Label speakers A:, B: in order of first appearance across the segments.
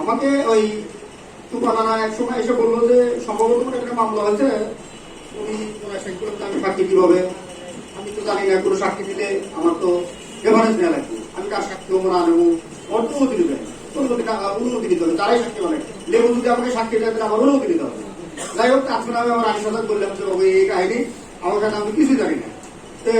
A: আমাকে ওই এক সময় এসে বলল যে, সম্ভবত একটা মামলা হয়েছে। উনি আমি সাক্ষী কীভাবে আমি তো জানি না, কোনো সাক্ষী দিলে আমার তো রেফারেন্স নেওয়া লাগবে। আমি কার সাক্ষী হব, না নেব? ওর অনুমতি দিবে অনুমতি অনুমতি দিতে হবে। তারাই সাক্ষী মানে লেবু যদি আমাকে সাক্ষী দেয় আমার অনুমতি দিতে হবে। যাই হোক আজকে আমি আমার সাথে বললাম যে বাবু এই কাহিনী আমার কাছে আমি কিছুই জানি না। তে,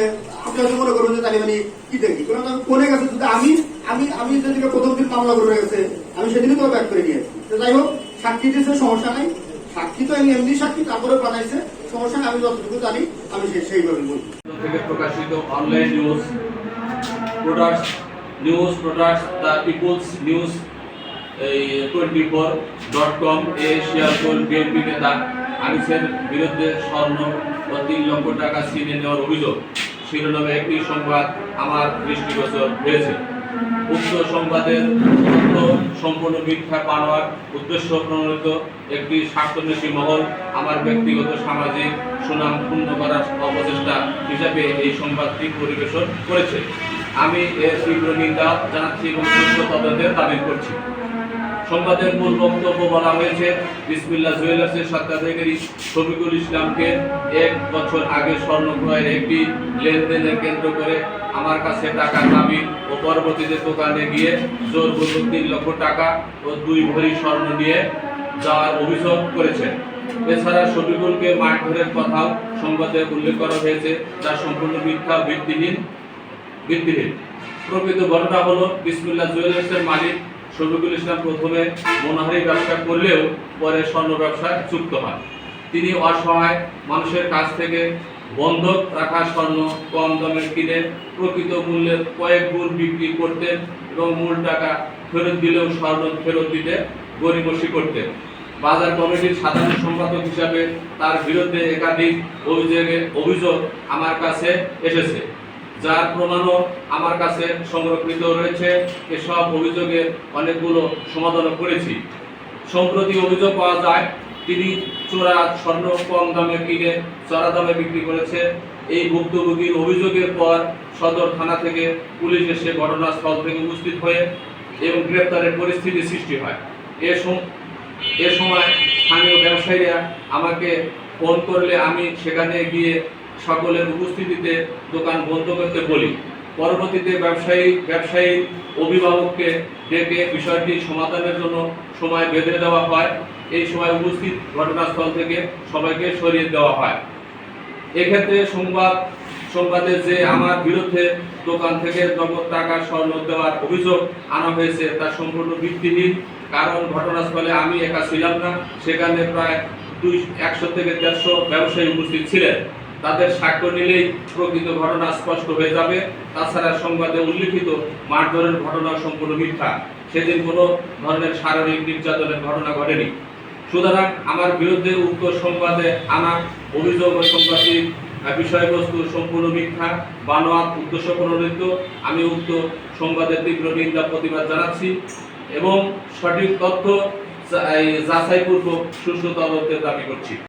A: আপনি হয়তো মনে করবেন যে, তাহলে মানে কি দেখি? কারণ আমি কোনে গেছে যদি আমি আমি আমি যেদিকে প্রথম মামলা করে গেছে আমি সেদিনই তো ব্যাক করে নিয়েছি। তো যাই হোক, সাক্ষী দিয়েছে, সমস্যা নাই। সাক্ষী তো এমনি সাক্ষী তারপরে বানাইছে। সমস্যা আমি যতটুকু জানি, আমি সেইভাবে
B: থেকে প্রকাশিত online news news the news এই টোয়েন্টি ফোর ডট কম এ বিএনপি নেতা আনিসের বিরুদ্ধে স্বর্ণ ও তিন লক্ষ টাকা ছিনে নেওয়ার অভিযোগ। শিরোনামে একটি সংবাদ আমার দৃষ্টিগোচর হয়েছে। উক্ত সংবাদের তথ্য সম্পূর্ণ মিথ্যা পাওয়ার উদ্দেশ্য প্রণোদিত একটি স্বার্থন্বেষী মহল আমার ব্যক্তিগত সামাজিক সুনাম পূর্ণ করার অপচেষ্টা হিসাবে এই সংবাদটি পরিবেশন করেছে। আমি এর তীব্র নিন্দা জানাচ্ছি এবং সুস্থ তদন্তের দাবি করছি। সংবাদের মূল বক্তব্য বলা হয়েছে বিসমিল্লা জুয়েলার্সের স্বত্বাধিকারী শফিকুল ইসলামকে এক বছর আগে স্বর্ণ ক্রয়ের একটি লেনদেনের কেন্দ্র করে আমার কাছে টাকা দাবি ও পরবর্তীতে দোকানে গিয়ে জোর জোরপূর্বক তিন লক্ষ টাকা ও দুই ভরি স্বর্ণ নিয়ে যাওয়ার অভিযোগ করেছেন এছাড়া শফিকুলকে মারধরের কথাও সংবাদে উল্লেখ করা হয়েছে, যা সম্পূর্ণ মিথ্যা ভিত্তিহীন ভিত্তিহীন। প্রকৃত ঘটনা হলো, বিসমুল্লাহ জুয়েলার্সের মালিক শফিকুল ইসলাম প্রথমে মনোহারি ব্যবসা করলেও পরে স্বর্ণ ব্যবসায় যুক্ত হন। তিনি অসহায় মানুষের কাছ থেকে বন্ধক রাখা স্বর্ণ কম দামে কিনে প্রকৃত মূল্যের কয়েক গুণ বিক্রি করতেন এবং মূল টাকা ফেরত দিলেও স্বর্ণ ফেরত দিতে গরিবসি করতেন। বাজার কমিটির সাধারণ সম্পাদক হিসাবে তার বিরুদ্ধে একাধিক অভিযোগে অভিযোগ আমার কাছে এসেছে। যার প্রমাণও আমার কাছে সংরক্ষিত রয়েছে। এসব অভিযোগের অনেকগুলো সমাধান করেছি। সম্প্রতি অভিযোগ পাওয়া যায়, তিনি চোরা স্বর্ণ কম দামে কিনে চড়া দামে বিক্রি করেছে। এই ভুক্তভোগীর অভিযোগের পর সদর থানা থেকে পুলিশ এসে ঘটনাস্থল থেকে উপস্থিত হয়ে এবং গ্রেপ্তারের পরিস্থিতি সৃষ্টি হয়। এ এ সময় স্থানীয় ব্যবসায়ীরা আমাকে ফোন করলে আমি সেখানে গিয়ে সকলের উপস্থিতিতে দোকান বন্ধ করতে বলি। পরবর্তীতে ব্যবসায়ী ব্যবসায়ী অভিভাবককে ডেকে বিষয়টি সমাধানের জন্য সময় বেঁধে দেওয়া হয়। এই সময় উপস্থিত ঘটনাস্থল থেকে সবাইকে সরিয়ে দেওয়া হয়। এক্ষেত্রে সংবাদ, সংবাদে যে আমার বিরুদ্ধে দোকান থেকে নগদ টাকা স্বর্ণ দেওয়ার অভিযোগ আনা হয়েছে, তা সম্পূর্ণ ভিত্তিহীন, কারণ ঘটনাস্থলে আমি একা ছিলাম না। সেখানে প্রায় দুই, একশো থেকে দেড়শো ব্যবসায়ী উপস্থিত ছিলেন। তাদের সাক্ষ্য নিলেই প্রকৃত ঘটনা স্পষ্ট হয়ে যাবে। তাছাড়া সংবাদে উল্লিখিত মারধরের ঘটনা সম্পূর্ণ মিথ্যা। সেদিন কোনো ধরনের শারীরিক নির্যাতনের ঘটনা ঘটেনি। সুতরাং আমার বিরুদ্ধে উক্ত সংবাদে আনা অভিযোগ ও সংবাদটির বিষয়বস্তু সম্পূর্ণ মিথ্যা বানোয়াত উদ্দেশ্য প্রণোদিত। আমি উক্ত সংবাদের তীব্র নিন্দা, প্রতিবাদ জানাচ্ছি এবং সঠিক তথ্য যাচাইপূর্বক সুষ্ঠু তদন্তের দাবি করছি।